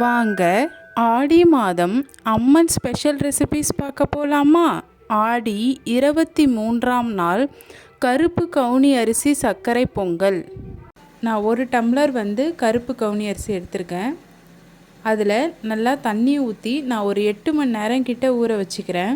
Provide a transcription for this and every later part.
வாங்க ஆடி மாதம் அம்மன் special recipes பார்க்க போகலாமா ஆடி இருபத்தி மூன்றாம் நாள் கருப்பு கவுனி அரிசி சர்க்கரை பொங்கல். நான் ஒரு டம்ளர் வந்து கருப்பு கவுனி அரிசி எடுத்திருக்கேன். அதில் நல்லா தண்ணி ஊற்றி நான் ஒரு எட்டு மணி நேரம் கிட்ட ஊற வச்சுக்கிறேன்.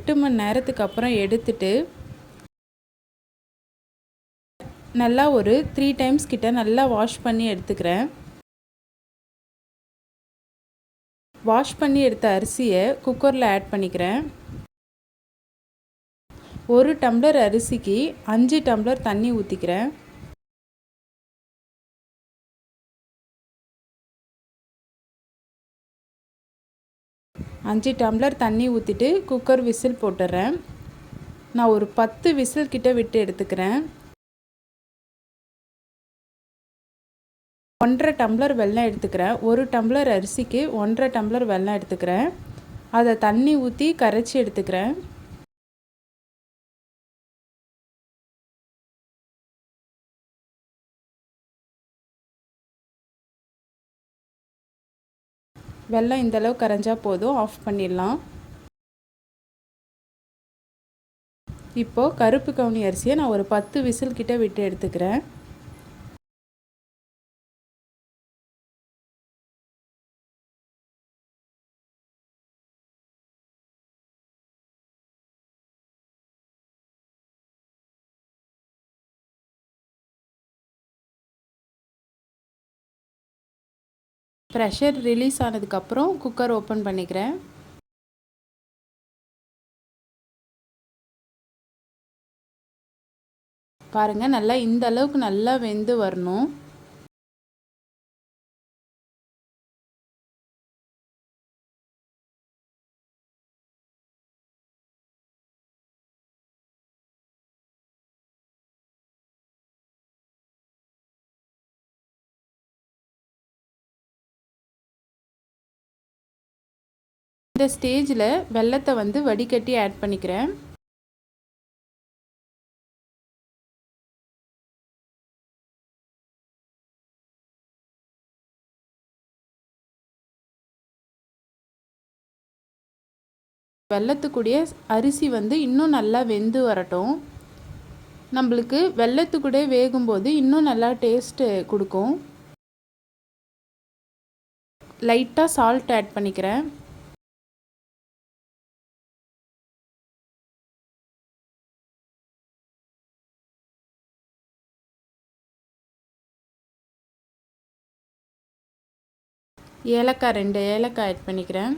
எட்டு மணி நேரத்துக்கு அப்புறம் எடுத்துட்டு நல்லா ஒரு த்ரீ டைம்ஸ் கிட்ட நல்லா வாஷ் பண்ணி எடுத்துக்கிறேன். வாஷ் பண்ணி எடுத்த அரிசியை குக்கரில் ஆட் பண்ணிக்கிறேன். ஒரு டம்ளர் அரிசிக்கு அஞ்சு டம்ளர் தண்ணி ஊற்றிக்கிறேன் அஞ்சு டம்ளர் தண்ணி ஊற்றிட்டு குக்கர் விசில் போட்டுடுறேன் நான் ஒரு பத்து விசில் கிட்ட விட்டு எடுத்துக்கிறேன். ஒன்றரை டம்ளர் வெல்லம் எடுத்துக்கிறேன். ஒரு டம்ளர் அரிசிக்கு ஒன்றரை டம்ளர் வெள்ளம் எடுத்துக்கிறேன். அதை தண்ணி ஊற்றி கரைச்சி எடுத்துக்கிறேன். வெள்ளம் இந்தளவு கரைஞ்சால் போதும். ஆஃப் பண்ணிடலாம். இப்போது கருப்பு கவுனி அரிசியை நான் ஒரு பத்து விசில் கிட்ட விட்டு எடுத்துக்கிறேன். ப்ரெஷர் ரிலீஸ் ஆனதுக்கப்புறம் குக்கர் ஓப்பன் பண்ணிக்கிறேன். பாருங்கள் நல்லா இந்த அளவுக்கு நல்லா வெந்து வரணும். இந்த ஸ்டேஜில் வெள்ளத்தை வந்து வடிகட்டி ஆட் பண்ணிக்கிறேன். வெள்ளத்துக்குடிய அரிசி வந்து இன்னும் நல்லா வெந்து வரட்டும். நம்மளுக்கு வெள்ளத்துக்கூட வேகும்போது இன்னும் நல்லா டேஸ்ட்டு கொடுக்கும். லைட்டாக சால்ட் ஆட் பண்ணிக்கிறேன். ஏலக்காய் ரெண்டு ஏலக்காய் ஆட் பண்ணிக்கிறேன்.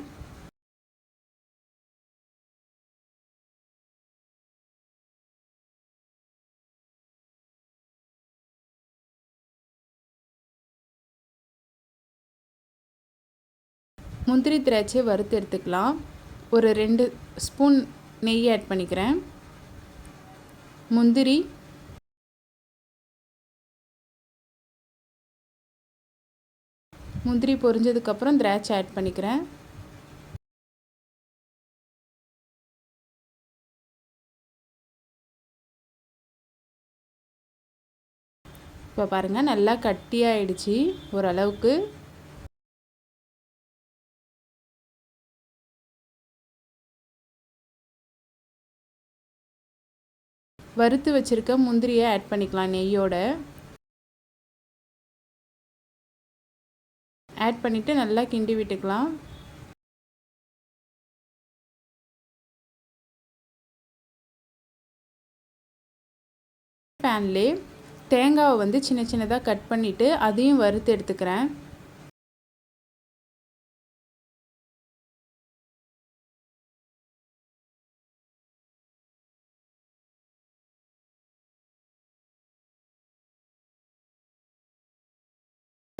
முந்திரி திராட்சையை வறுத்து எடுத்துக்கலாம். ஒரு ரெண்டு ஸ்பூன் நெய் ஆட் பண்ணிக்கிறேன். முந்திரி முந்திரி பொரிஞ்சதுக்கப்புறம் திராட்சை ஆட் பண்ணிக்கிறேன். இப்போ பாருங்கள் நல்லா கட்டியாயிடுச்சு ஓரளவுக்கு. வறுத்து வச்சுருக்க முந்திரியை ஆட் பண்ணிக்கலாம் நெய்யோட. ஆட் பண்ணிவிட்டு நல்லா கிண்டி விட்டுக்கலாம். பேன்லே தேங்காவை வந்து சின்ன சின்னதாக கட் பண்ணிவிட்டு அதையும் வறுத்து எடுத்துக்கிறேன்.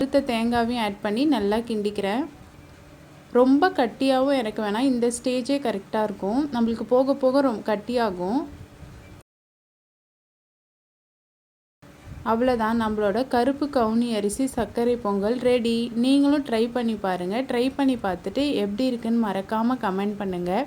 வறுத்த தேங்காவையும் ஆட் பண்ணி நல்லா கிண்டிக்கிறேன். ரொம்ப கட்டியாகவும் எனக்கு வேணாம். இந்த ஸ்டேஜே கரெக்டாக இருக்கும். நம்மளுக்கு போக போக ரொம்ப கட்டியாகும். அவ்வளோதான் நம்மளோட கருப்பு கவுனி அரிசி சர்க்கரை பொங்கல் ரெடி நீங்களும் ட்ரை பண்ணி பாருங்கள் ட்ரை பண்ணி பார்த்துட்டு எப்படி இருக்குன்னு மறக்காமல் கமெண்ட் பண்ணுங்கள்